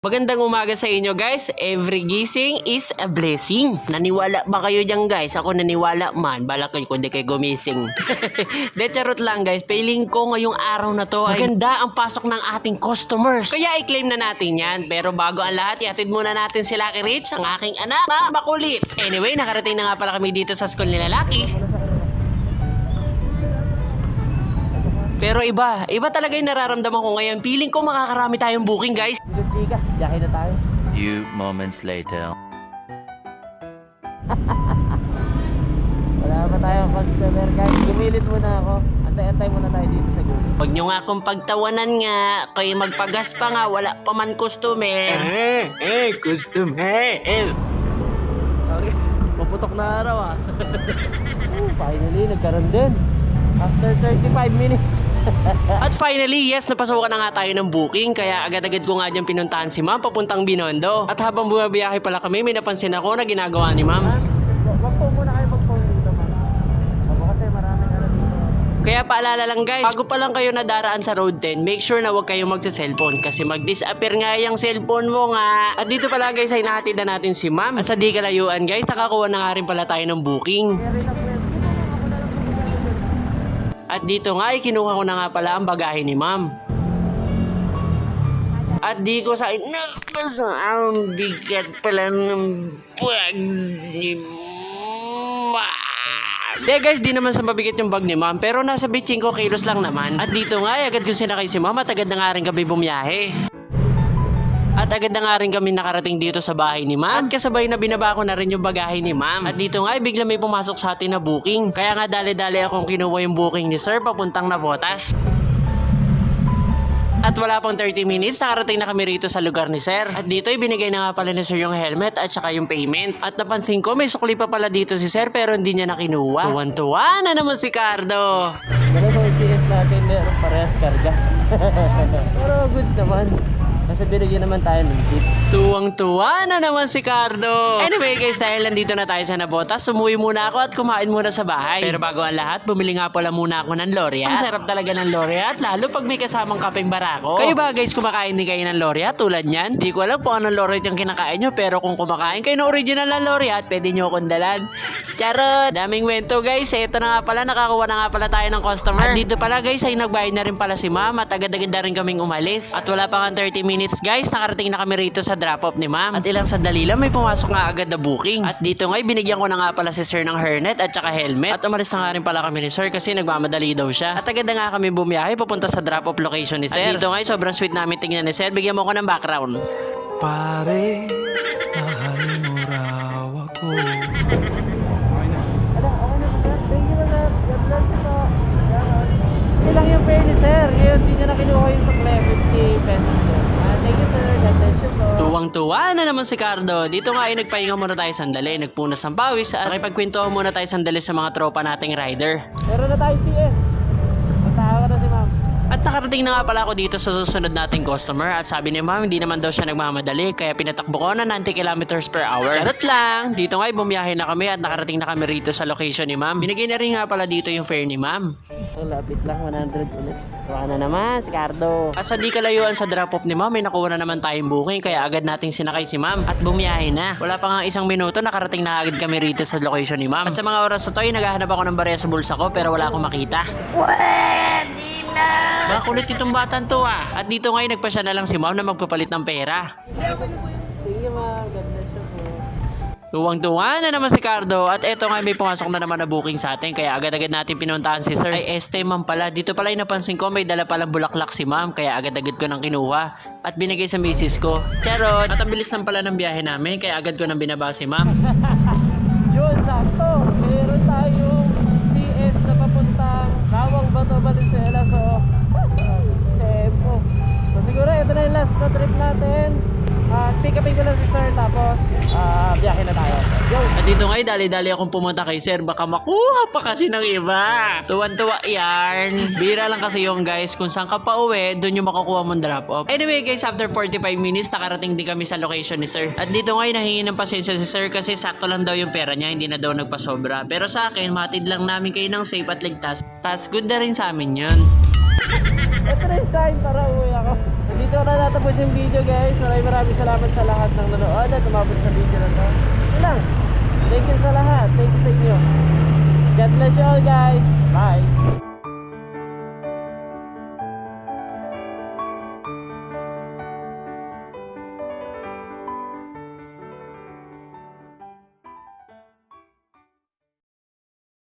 Magandang umaga sa inyo guys. Every gising is a blessing. Naniwala ba kayo dyan guys? Ako naniwala man. Bala kayo kung di kayo gumising. De charot lang guys. Feeling ko ngayong araw na to ay maganda ang pasok ng ating customers. Kaya i-claim na natin yan. Pero bago ang lahat, iatid muna natin si Lucky Rich, ang aking anak na makulit. Anyway, nakarating na nga pala kami dito sa school nila Lucky. Pero iba, iba talaga yung nararamdaman ko ngayon. Feeling ko makakarami tayong booking guys. Chika, biyahe na tayo. Few moments later. Wala pa tayong customer guys. Gumilit muna ako. Antay-antay muna tayo dito sa Google. Huwag nyo nga akong pagtawanan nga. Kayo magpagas pa nga, wala pa man customer. Eh, eh, customer. Eh. Okay. Maputok na araw ah. oh, finally, nagkaroon din. After 35 minutes. At finally, yes, napasukan na nga tayo ng booking. Kaya agad-agad ko nga dyan pinuntahan si ma'am papuntang Binondo. At habang bumabiyahe pala kami, may napansin ako na ginagawa ni ma'am. Wag po muna kayo mag-phone dito man. Ako kasi maraming ano dito. Kaya paalala lang guys, bago pa lang kayo nadaraan sa Road 10, make sure na huwag kayong magsa-cellphone kasi mag-disappear nga yung cellphone mo nga. At dito pala guys ay nahatid na natin si ma'am. At sa di kalayuan guys, nakakuha na nga rin pala tayo ng booking. Kaya rin ako yun. At dito nga ay kinuha ko na nga pala ang bagahe ni ma'am. At di ko sa nakasa ang bigat pala ng bag ni. De guys, di naman sa mabigat yung bag ni ma'am pero nasa 25 kilos lang naman. At dito nga ay agad ko sinakay si ma'am at agad na nga rin kami bumiyahe. At agad na nga rin kami nakarating dito sa bahay ni ma'am. At kasabay na binaba ko na rin yung bagahe ni ma'am. At dito nga ay bigla may pumasok sa atin na booking. Kaya nga dali-dali akong kinuha yung booking ni sir papuntang Navotas. At wala pang 30 minutes, nakarating na kami rito sa lugar ni Sir. At dito, ibinigay na nga pala ni Sir yung helmet at saka yung payment. At napansin ko, may sukli pa pala dito si Sir pero hindi niya na kinuha. Tuwan-tuwa na naman si Cardo. Pero sa CS natin, meron parehas karga. Pero goods naman. Kasi binigyan naman tayo ng tip. Tuwang-tuwa na naman si Cardo. Anyway guys, dahil nandito na tayo sa Nabotas, sumuwi muna ako at kumain muna sa bahay. Pero bago ang lahat, bumili nga pala muna ako ng Loria. Ang sarap talaga ng Loria at lalo pag may kasamang kapeng barako. Kayo ba guys, kumakain din kayo ng Loria tulad niyan? Di ko alam kung anong Loria yung kinakain nyo, pero kung kumakain kayo ng original na Loria, pwede nyo akong dalan. Charot! Daming wento guys. Ito na nga pala, nakakuha na nga pala tayo ng customer. At dito pala guys, ay nagbayad na rin pala si ma'am at agad-agad na rin kaming umalis. At wala pa nga 30 minutes guys, nakarating na kami rito sa drop-off ni ma'am. At ilang sandali lang, may pumasok nga agad na booking. At dito nga, binigyan ko na nga pala si sir ng hairnet at saka helmet. At umalis na nga rin pala kami ni sir kasi nagmamadali daw siya. At agad na nga kami bumiyahe papunta sa drop-off location ni sir. At dito nga, sobrang sweet namin tingnan ni sir. Bigyan mo ko ng background. Pare, mahal mo raw ako Ano, okay na sir. Thank you sir. God bless you po. Hindi lang yung fare ni sir. Ngayon, hindi niya na kinuha yung sukle. 50 pesos yun. Ah, thank you sir. God bless you po. Tuwang-tuwa na naman si Cardo. Dito nga ay nagpahinga muna tayo sandali. Nagpunas ng pawis at nakipagkwentuhan muna tayo sandali sa mga tropa nating rider. Meron na tayo si. At nakarating na nga pala ako dito sa susunod nating customer at sabi ni ma'am hindi naman daw siya nagmamadali kaya pinatakbo ko na 90 kilometers per hour. Charot lang! Dito nga ay bumiyahe na kami at nakarating na kami rito sa location ni ma'am. Binigay na rin nga pala dito yung fare ni ma'am. Ang lapit lang. 100 ulit. Tuwa na naman si Cardo. At sa di kalayuan sa drop-off ni ma'am, may nakuha na naman tayong booking kaya agad nating sinakay si ma'am at bumiyahe na. Wala pa nga isang minuto, nakarating na agad kami rito sa location ni ma'am. At sa mga oras na to, ay naghahanap ako ng barya sa bulsa ko pero wala akong makita. Pwede na! Baka kulit itong batan to ah. At dito ngayon nagpasya na lang si ma'am na magpapalit ng pera. Thank you ma'am. Bless you po. Na naman si Cardo at eto nga may pumasok na naman na booking sa atin kaya agad-agad natin pinuntahan si Sir. Ay este ma'am pala, dito pala yung napansin ko may dala palang bulaklak si ma'am kaya agad-agad ko nang kinuha at binigay sa misis ko. Charot! At ang bilis lang pala ng biyahe namin kaya agad ko nang binaba si ma'am. tapos ah biyahe na tayo. Yo! At dito nga dali-dali akong pumunta kay Sir baka makuha pa kasi ng iba. Tuwan-tuwa yarn. Bira lang kasi yung guys kung saan ka pa uwi, doon yung makukuha mong drop off. Anyway guys, after 45 minutes, nakarating din kami sa location ni Sir. At dito nga nahingi ng pasensya si Sir kasi sakto lang daw yung pera niya, hindi na daw nagpasobra. Pero sa akin, matid lang namin kayo ng safe at ligtas. Tas good na rin sa amin yun. Ito na yung sign para uwi ako. Dito na natapos yung video guys. Maraming maraming salamat sa lahat ng nanood at umabot sa video na to. Lang. Thank you sa lahat. Thank you sa inyo. God bless you all guys. Bye.